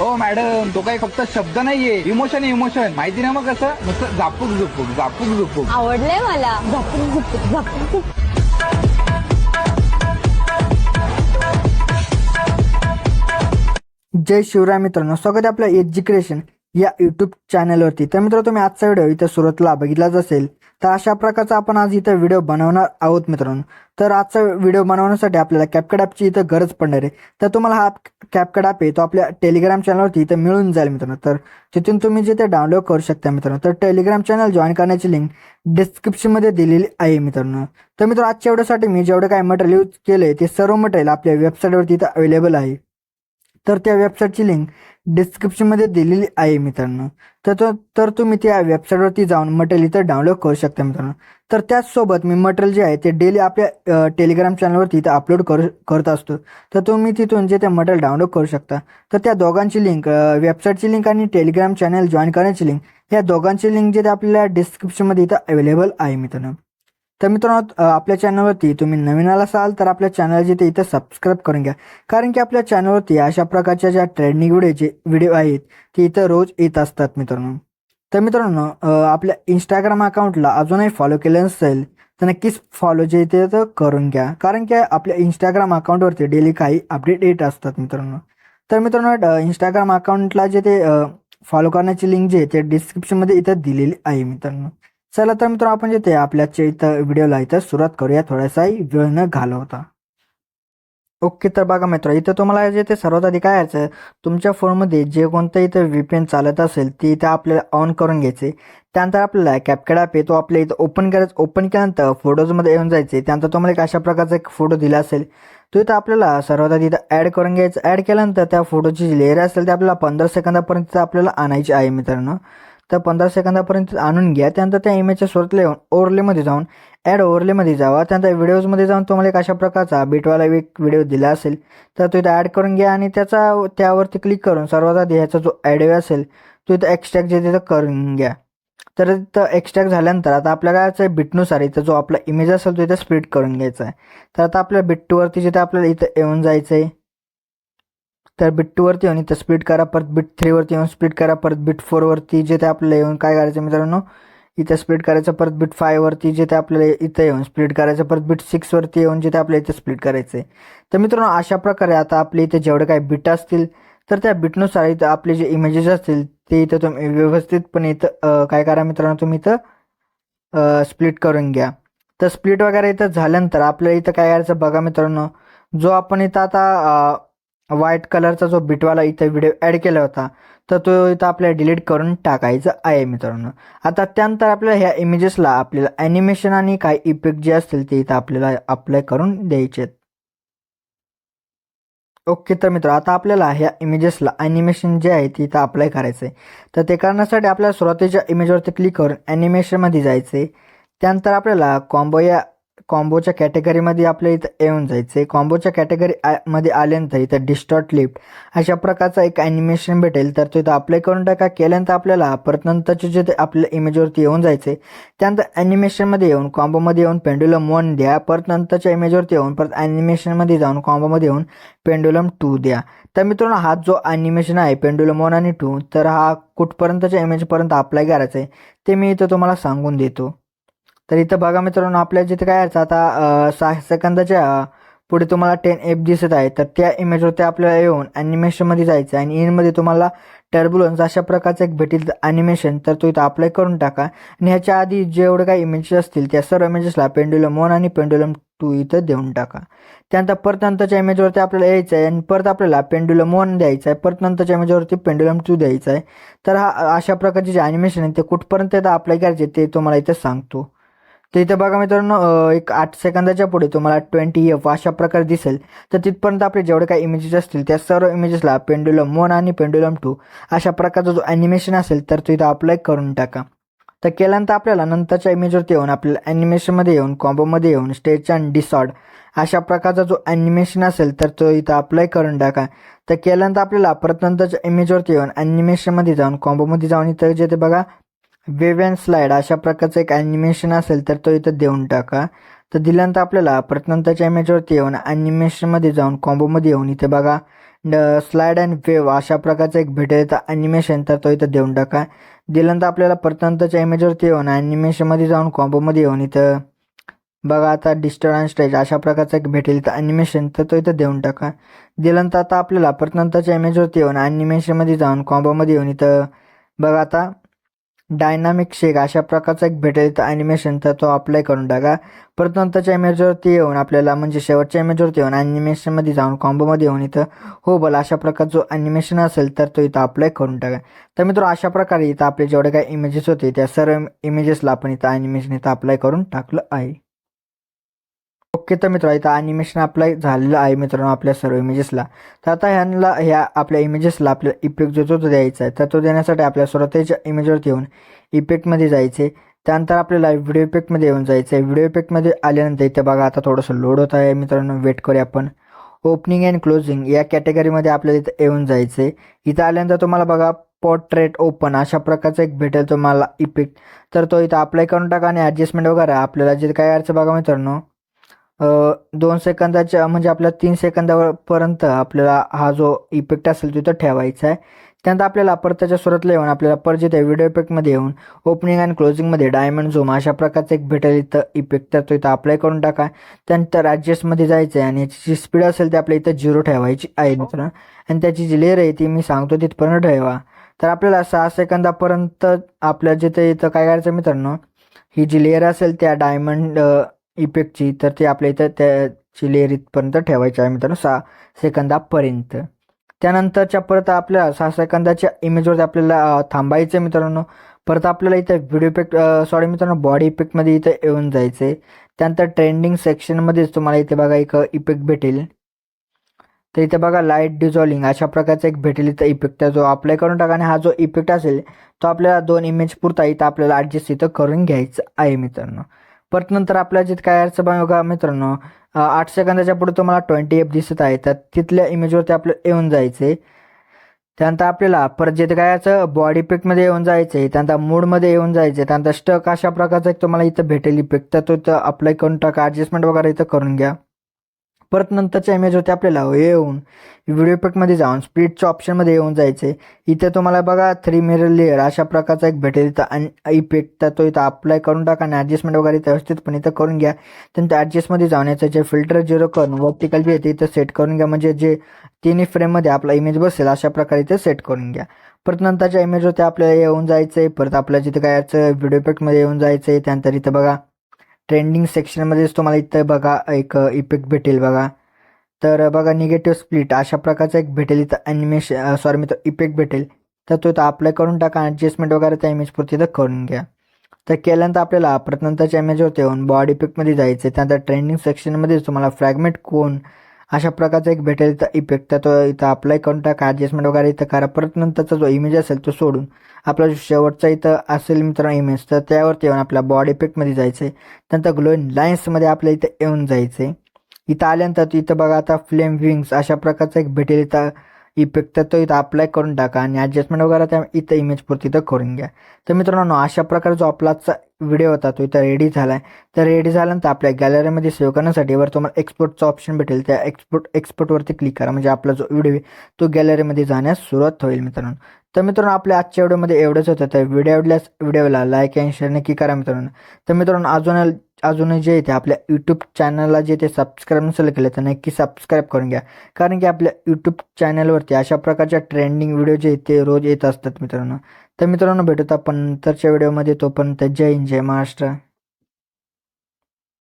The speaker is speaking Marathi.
ओ मॅडम तो काही फक्त शब्द नाहीये. इमोशन आहे इमोशन माहिती ना मग कसं? नुसतं झापूक झुपूक झापूक झुपूक. आवडलंय मला. झपूक झुपूक झपूक झुपूक. जय शिवराय मित्रांनो. स्वागत आहे आपल्या एज्युकेशन. या यूट्यूब चॅनलवरती तर मित्र तुम्ही आजचा व्हिडिओ इथं सुरुवातीला बघितलाच असेल तर अशा प्रकारचा आपण आज इथं व्हिडिओ बनवणार आहोत मित्रांनो. तर आजचा व्हिडिओ बनवण्यासाठी आपल्याला कॅपकट ॲपची इथं गरज पडणार आहे. तर तुम्हाला हा कॅपकट ॲप आहे तो आपल्या टेलिग्राम चॅनलवरती इथं मिळून जाईल मित्रांनो. तर तिथून तुम्ही जे ते डाउनलोड करू शकता मित्रांनो. तर टेलिग्राम चॅनल जॉईन करण्याची लिंक डिस्क्रिप्शनमध्ये दिलेली आहे मित्रांनो. तर मित्र आजच्या व्हिडिओसाठी मी जेवढं काय मटेरियल यूज केलं आहे ते सर्व मटेरियल आपल्या वेबसाईटवरती इथं अवेलेबल आहे. तर त्या वेबसाईटची लिंक डिस्क्रिप्शनमध्ये दिलेली आहे मित्रांनो. तर तो तर तुम्ही त्या वेबसाईटवरती जाऊन मटेरियल इथं डाउनलोड करू शकता मित्रांनो. तर त्याचसोबत मी मटेरियल जे आहे ते डेली आपल्या टेलिग्राम चॅनलवरती इथं अपलोड करू करत असतो. तर तुम्ही तिथून जे ते मटेरियल डाउनलोड करू शकता. तर त्या दोघांची लिंक वेबसाईटची लिंक आणि टेलिग्राम चॅनल जॉईन करण्याची लिंक या दोघांची लिंक जे आपल्याला डिस्क्रिप्शनमध्ये इथं अवेलेबल आहे मित्रांनो. तर मित्रांनो आपल्या चॅनलवरती तुम्ही नवीन आला असाल तर आपल्या चॅनल जिथे इथं सबस्क्राईब करून घ्या. कारण की आपल्या चॅनलवरती अशा प्रकारच्या ज्या ट्रेंडिंग व्हिडिओचे व्हिडिओ आहेत ते इथं रोज येत असतात मित्रांनो. तर मित्रांनो आपल्या इंस्टाग्राम अकाउंटला अजूनही फॉलो केलं नसेल तर नक्कीच फॉलो जे ते तर करून घ्या. कारण की आपल्या इंस्टाग्राम अकाउंटवरती डेली काही अपडेट येत असतात मित्रांनो. तर मित्रांनो इंस्टाग्राम अकाउंटला जे ते फॉलो करण्याची लिंक जे आहे ते डिस्क्रिप्शनमध्ये इथं दिलेली आहे मित्रांनो. चला तर मित्रांनो आपण जे ते आपल्याच्या इथं व्हिडिओला इथं सुरुवात करूया. थोडासाही वेळ न घालवता. ओके तर बघा मित्र इथं तुम्हाला जे ते सर्वात आधी काय यायचं तुमच्या फोनमध्ये जे कोणतं इथं व्ही पी एन चालत असेल ते इथं आपल्याला ऑन करून घ्यायचे. त्यानंतर आपल्याला कॅपकॅडॅप ॲप आहे तो आपल्या इथं ओपन करायचं ओपन केल्यानंतर फोटोजमध्ये येऊन जायचे. त्यानंतर तुम्हाला एक अशा प्रकारचा एक फोटो दिला असेल तो इथं आपल्याला सर्वात आधी इथं ॲड करून घ्यायचं. ॲड केल्यानंतर त्या फोटोची जी लेअर असेल ते आपल्याला पंधरा सेकंदापर्यंत आपल्याला आणायची आहे मित्रांनो. तर पंधरा सेकंदापर्यंत आणून घ्या. त्यानंतर त्या इमेजच्या स्वतःला येऊन ओव्हरलेमध्ये जाऊन ॲड ओव्हरलेमध्ये जावा. त्यानंतर व्हिडिओजमध्ये जाऊन तुम्हाला एक अशा प्रकारचा बीटवाला एक व्हिडिओ दिला असेल. तर तो इथं ॲड करून घ्या आणि त्याचा त्यावरती क्लिक करून सर्वात आधी ह्याचा जो ॲडिओ असेल तो इथं एक्स्ट्रॅक्ट जे तिथं करून घ्या. तर इथं एक्स्ट्रॅक्ट झाल्यानंतर आता आपल्याला काय बिटनुसार इथं जो आपला इमेज असेल तो इथं स्प्लिट करून घ्यायचा आहे. तर आता आपल्या बिट्टूवरती जिथं आपल्याला इथं येऊन जायचं आहे तर बिट टूवरती येऊन इथं स्प्लिट करा परत बिट थ्रीवरती येऊन स्प्लिट करा परत बिट फोरवरती जे ते आपल्याला येऊन काय करायचं मित्रांनो? इथं स्प्लिट करायचं परत बिट फायवरती जे ते आपल्याला इथं येऊन स्प्लिट करायचं परत बिट सिक्सवरती येऊन जे ते आपल्याला इथं स्प्लिट करायचं आहे तर मित्रांनो अशा प्रकारे आता आपले इथे जेवढे काही बिट असतील तर त्या बिटनुसार इथं आपले जे इमेजेस असतील ते इथं तुम्ही व्यवस्थितपणे इथं काय करा मित्रांनो तुम्ही इथं? स्प्लिट करून घ्या. तर स्प्लिट वगैरे इथं झाल्यानंतर आपल्याला इथं काय करायचं बघा मित्रांनो. जो आपण इथं आता व्हाईट कलरचा जो बिटवाला इथं व्हिडिओ ॲड केला होता तर तो इथं आपल्याला डिलीट करून टाकायचा आहे मित्रांनो. आता त्यानंतर आपल्याला ह्या इमेजेसला आपल्याला ॲनिमेशन आणि काही इफेक्ट जे असतील ते इथं आपल्याला अप्लाय करून द्यायचे आहेत. ओके तर मित्र आता आपल्याला ह्या इमेजेसला ॲनिमेशन जे आहे ते इथं अप्लाय करायचं आहे तर ते करण्यासाठी आपल्याला सुरुवातीच्या इमेजवरती क्लिक करून ॲनिमेशनमध्ये जायचं आहे त्यानंतर आपल्याला कॉम्बो या कॉम्बोच्या कॅटेगरीमध्ये आपल्या इथं येऊन जायचं आहे कॉम्बोच्या कॅटेगरी मध्ये आल्यानंतर इथं डिस्टॉर्ट लिफ्ट अशा प्रकारचा एक ॲनिमेशन भेटेल. तर तो इथं अप्लाय करून टाका. केल्यानंतर आपल्याला परत नंतरचे जे ते आपल्या इमेजवरती येऊन जायचे त्यानंतर ॲनिमेशनमध्ये येऊन कॉम्बोमध्ये येऊन पेंडुलम वन द्या. परत नंतरच्या इमेजवरती येऊन परत ॲनिमेशनमध्ये जाऊन कॉम्बोमध्ये येऊन पेंडुलम टू द्या. तर मित्रांनो हा जो ॲनिमेशन आहे पेंडुलम वन आणि टू तर हा कुठपर्यंतच्या इमेजपर्यंत अप्लाय करायचा आहे ते मी इथं तुम्हाला सांगून देतो. तर इथं बघा मित्रांनो आपल्या जिथे काय यायचं आता सहा सेकंदाच्या पुढे तुम्हाला टेन एफ दिसत आहे. तर त्या इमेजवरती आपल्याला येऊन ॲनिमेशनमध्ये जायचं आहे. आणि इनमध्ये तुम्हाला टर्बुलन्स अशा प्रकारचं एक भेटेल ॲनिमेशन तर तो इथं अप्लाय करून टाका. आणि ह्याच्या आधी जेवढे काही इमेजेस असतील त्या सर्व इमेजेसला पेंडुलम वन आणि पेंडुलम टू इथं देऊन टाका. त्यानंतर परत नंतरच्या इमेजवरती आपल्याला यायचं आहे. आणि परत आपल्याला पेंडुलम वन द्यायचं आहे. परत नंतरच्या इमेजवरती पेंडुलम टू द्यायचं आहे. तर हा अशा प्रकारचे जे ॲनिमेशन आहे ते कुठपर्यंत इथं अप्लाय करायचे ते तुम्हाला इथं सांगतो. तर इथं बघा मित्रांनो एक आठ सेकंदाच्या पुढे तुम्हाला ट्वेंटी एफ अशा प्रकारे दिसेल. तर तिथपर्यंत आपले जेवढे काही इमेजेस असतील त्या सर्व इमेजेसला पेंडुलम वन आणि पेंडुलम टू अशा प्रकारचा जो ॲनिमेशन असेल तर तो इथं अप्लाय करून टाका. तर केल्यानंतर आपल्याला नंतरच्या इमेजवरती येऊन आपल्याला ॲनिमेशनमध्ये येऊन कॉम्बोमध्ये येऊन स्टेज अँड डिसॉर्ड अशा प्रकारचा जो ॲनिमेशन असेल तर तो इथं अप्लाय करून टाका. तर केल्यानंतर आपल्याला परत नंतरच्या इमेजवरती येऊन ॲनिमेशनमध्ये जाऊन कॉम्बोमध्ये जाऊन इथं जे ते बघा वेव अँड स्लाईड अशा प्रकारचं एक ॲनिमेशन असेल तर तो इथं देऊन टाका. तर दिल्यानंतर आपल्याला प्रत्यंताच्या इमेजवरती येऊन ॲनिमेशनमध्ये जाऊन कॉम्बोमध्ये येऊन इथे बघा स्लाइड अँड वेव अशा प्रकारचं एक भेटेल तर ॲनिमेशन तर तो इथं देऊन टाका. दिल्यानंतर आपल्याला प्रत्यंताच्या इमेजवरती येऊन ॲनिमेशनमध्ये जाऊन कॉम्बोमध्ये येऊन इथं बघा आता डिस्टर्बन्स स्टेज अशा प्रकारचं एक भेटेल तर ॲनिमेशन तर तो इथं देऊन टाका. दिल्यानंतर आता आपल्याला प्रत्यंताच्या इमेजवरती येऊन ॲनिमेशनमध्ये जाऊन कॉम्बोमध्ये येऊन इथं बघा आता डायनामिक शेक अशा प्रकारचा एक भेटेल तर ॲनिमेशन तर तो अप्लाय करून टाका. परत नंतरच्या इमेजवरती येऊन आपल्याला म्हणजे शेवटच्या इमेजवरती येऊन ॲनिमेशनमध्ये जाऊन कॉम्बोमध्ये येऊन इथं हो बोला अशा प्रकारचं जो ॲनिमेशन असेल तर तो इथं अप्लाय करून टाका. तर मित्र अशा प्रकारे इथं आपले जेवढे काही इमेजेस होते त्या सर्व इमेजेसला आपण इथं ॲनिमेशन इथं अप्लाय करून टाकलं आहे. ओके तर मित्रांनो इथं ॲनिमेशन अप्लाय झालेलं आहे मित्रांनो आपल्या सर्व इमेजेसला तर आता ह्यांना ह्या आपल्या इमेजेसला आपल्या इफेक्ट जो तो द्यायचा आहे तर तो देण्यासाठी आपल्या स्वतःच्या इमेजवरती येऊन इफेक्टमध्ये जायचे. त्यानंतर आपल्याला व्हिडिओ इफेक्टमध्ये येऊन जायचं आहे व्हिडिओ इफेक्टमध्ये आल्यानंतर इथे बघा आता थोडंसं लोड होत आहे मित्रांनो. वेट करूया आपण. ओपनिंग अँड क्लोजिंग या कॅटेगरीमध्ये आपल्याला इथं येऊन जायचं आहे इथं आल्यानंतर तुम्हाला बघा पोर्ट्रेट ओपन अशा प्रकारचा एक भेटेल तुम्हाला इफेक्ट तर तो इथं अप्लाय करून टाका आणि ॲडजस्टमेंट वगैरे आपल्याला जे काय यायचं बघा मित्रांनो. दोन सेकंदाच्या म्हणजे आपल्या तीन सेकंदापर्यंत आपल्याला हा जो इफेक्ट असेल तिथं ठेवायचा आहे त्यानंतर आपल्याला परताच्या त्याच्या सुरातला येऊन आपल्याला परत जिथे व्हिडिओ इफेक्टमध्ये येऊन ओपनिंग अँड क्लोजिंगमध्ये डायमंड झूम अशा प्रकारचं एक भेटेल इथं इफेक्ट तर तो इथं अप्लाय करून टाका. त्यानंतर ॲडजस्टमध्ये जायचं आहे आणि याची जी स्पीड असेल ती आपल्या इथं झिरो ठेवायची आहे मित्रांनो. आणि त्याची जी लेअर आहे ती मी सांगतो तिथपर्यंत ठेवा. तर आपल्याला सहा सेकंदापर्यंत आपल्या जिथे इथं काय करायचं मित्रांनो ही जी लेअर असेल त्या डायमंड इफेक्टची तर ते आपल्या इथं त्याची लेअर इथपर्यंत ठेवायची आहे मित्रांनो सहा सेकंदापर्यंत. त्यानंतरच्या परत आपल्या सहा सेकंदाच्या इमेजवरती आपल्याला थांबायचं आहे मित्रांनो. परत आपल्याला इथं व्हिडिओ इफेक्ट सॉरी मित्रांनो बॉडी इफेक्टमध्ये इथं येऊन जायचं आहे त्यानंतर ट्रेंडिंग सेक्शनमध्येच तुम्हाला इथे बघा एक इफेक्ट भेटेल. तर इथे बघा लाइट डिझॉलिंग अशा प्रकारचा एक भेटेल इथं इफेक्ट जो अप्लाय करून टाका आणि हा जो इफेक्ट असेल तो आपल्याला दोन इमेज पुरता इथं आपल्याला ॲडजस्ट इथं करून घ्यायचं आहे मित्रांनो. परत नंतर आपल्या जिथे काय यायचं बघा मित्रांनो आठ सेकंदाच्या पुढे तुम्हाला ट्वेंटी एफ दिसत आहे. तर तिथल्या इमेजवरती आपलं येऊन जायचं त्यानंतर आपल्याला परत जिथे काय याचं बॉडी इफेक्टमध्ये येऊन जायचं आहे त्यानंतर मूडमध्ये येऊन जायचं आहे त्यानंतर स्टक अशा प्रकारचा एक तुम्हाला इथं भेटेल इफेक्ट तर तो इथं अप्लाय करून टाका ॲडजस्टमेंट वगैरे इथं करून घ्या. परत नंतरच्या होते आपल्याला येऊन व्हिडिओ इफेक्टमध्ये जाऊन स्पीडच्या ऑप्शनमध्ये येऊन जायचे. इथे तुम्हाला बघा थ्री मिरर लेअर अशा प्रकारचा एक भेटेल इथं. आणि इफेक्ट तर तो इथं अप्लाय करून टाका आणि ॲडजस्टमेंट वगैरे इथं व्यवस्थितपणे इथं करून घ्या. त्यानंतर ॲडजस्टमध्ये जाऊन याचं जे फिल्टर झिरो करून वर्टिकल जे आहे ते इथं सेट करून घ्या. म्हणजे जे तिन्ही फ्रेममध्ये आपला इमेज बसेल अशा प्रकारे इथे सेट करून घ्या. परत नंतरच्या इमेजवरती आपल्याला येऊन जायचं आहे परत आपल्या जिथं काय याचं व्हिडिओ इफेक्टमध्ये येऊन जायचं आहे त्यानंतर इथं बघा ट्रेंडिंग सेक्शनमध्येच तुम्हाला इथं बघा एक इफेक्ट भेटेल बघा. तर बघा निगेटिव्ह स्प्लिट अशा प्रकारचा एक भेटेल. इथं ॲनिमेशन सॉरी मी इफेक्ट भेटेल. तर तो इथं अप्लाय करून टाका ॲडजस्टमेंट वगैरे त्या इमेजपुरती इथं करून घ्या. तर केल्यानंतर आपल्याला प्रथमताच्या इमेजवरती येऊन बॉडी इफेक्टमध्ये जायचं त्यानंतर ट्रेंडिंग सेक्शनमध्येच तुम्हाला फ्रॅगमेंट कोण अशा प्रकारचा एक भेटेल. इथं इफेक्ट तर तो इथं अप्लाय करून टाका. ॲडजस्टमेंट वगैरे इथं करा. परत नंतरचा जो इमेज असेल तो सोडून. आपला जो शेवटचा इथं असेल मित्रांनो इमेज तर त्यावरती येऊन आपल्या बॉडी इफेक्टमध्ये जायचं आहे त्यानंतर ग्लोईंग लाईन्समध्ये आपल्या इथं येऊन जायचं आहे इथं आल्यानंतर इथं बघा आता फ्लेम विंग्स अशा प्रकारचा एक भेटेल. इथं इफेक्ट तर तो इथं अप्लाय करून टाका आणि ॲडजस्टमेंट वगैरे त्या इथं इमेज पुरती करून घ्या. तर मित्रांनो अशा प्रकारे जो आपलाचा व्हिडिओ होता तो इथं रेडी झाला आहे तर रेडी झाल्यानंतर आपल्या गॅलरीमध्ये सेव्ह करण्यासाठी वर तुम्हाला एक्सपोर्टचा ऑप्शन भेटेल. त्या एक्सपोर्ट एक्सपोर्टवरती क्लिक करा. म्हणजे आपला जो व्हिडिओ आहे तो गॅलरीमध्ये जाण्यास सुरुवात होईल मित्रांनो. तर मित्रांनो आपल्या आजच्या व्हिडिओमध्ये एवढंच होतं. तर व्हिडिओ आवडल्यास व्हिडिओला लाईक अँड शेअर नक्की करा मित्रांनो. तर मित्रांनो अजून अजूनही जे आहे ते आपल्या यूट्यूब चॅनलला जे ते सबस्क्राईब नसेल केलं तर नक्की सबस्क्राईब करून घ्या. कारण की आपल्या यूट्यूब चॅनलवरती अशा प्रकारच्या ट्रेंडिंग व्हिडिओ जे ते रोज येत असतात मित्रांनो. तर मित्रांनो भेटूत आपण नंतरच्या व्हिडिओमध्ये तोपर्यंत जय हिंद जय महाराष्ट्र.